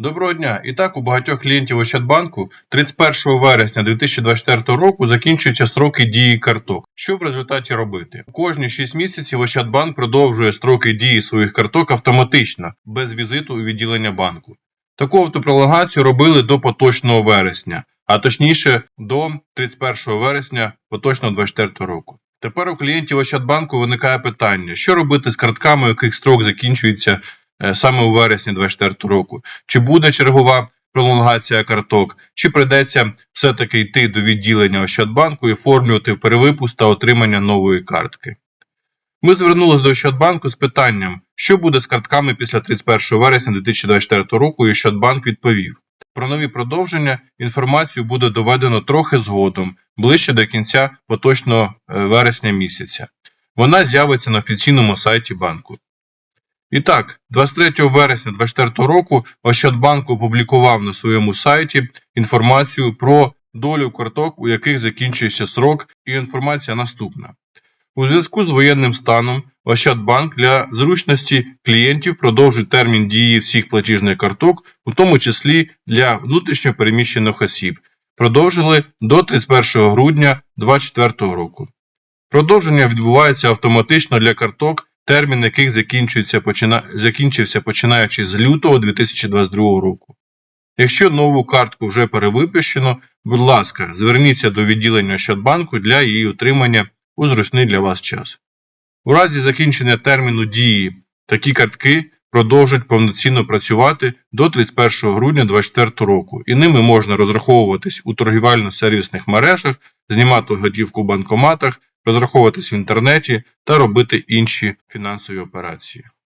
Доброго дня! І так, у багатьох клієнтів Ощадбанку 31 вересня 2024 року закінчуються строки дії карток. Що в результаті робити? Кожні 6 місяців Ощадбанк продовжує строки дії своїх карток автоматично, без візиту у відділення банку. Таку автопролонгацію робили до поточного вересня, а точніше до 31 вересня поточного 2024 року. Тепер у клієнтів Ощадбанку виникає питання, що робити з картками, у яких строк закінчується саме у вересні 2024 року. Чи буде чергова пролонгація карток, чи прийдеться все-таки йти до відділення Ощадбанку і оформлювати перевипуск та отримання нової картки. Ми звернулися до Ощадбанку з питанням, що буде з картками після 31 вересня 2024 року, і Ощадбанк відповів. Про нові продовження інформацію буде доведено трохи згодом, ближче до кінця поточного е, вересня місяця. Вона з'явиться на офіційному сайті банку. І так, 23 вересня 2024 року Ощадбанк опублікував на своєму сайті інформацію про долю карток, у яких закінчується срок, і інформація наступна. У зв'язку з воєнним станом Ощадбанк для зручності клієнтів продовжить термін дії всіх платіжних карток, у тому числі для внутрішньо переміщених осіб, продовжили до 31 грудня 2024 року. Продовження відбувається автоматично для карток, термін яких закінчується, почина... закінчився починаючи з лютого 2022 року. Якщо нову картку вже перевипущено, будь ласка, зверніться до відділення Ощадбанку для її отримання у зручний для вас час. У разі закінчення терміну дії такі картки продовжать повноцінно працювати до 31 грудня 2024 року, і ними можна розраховуватись у торгівельно-сервісних мережах, знімати готівку в банкоматах, розраховуватись в інтернеті та робити інші фінансові операції.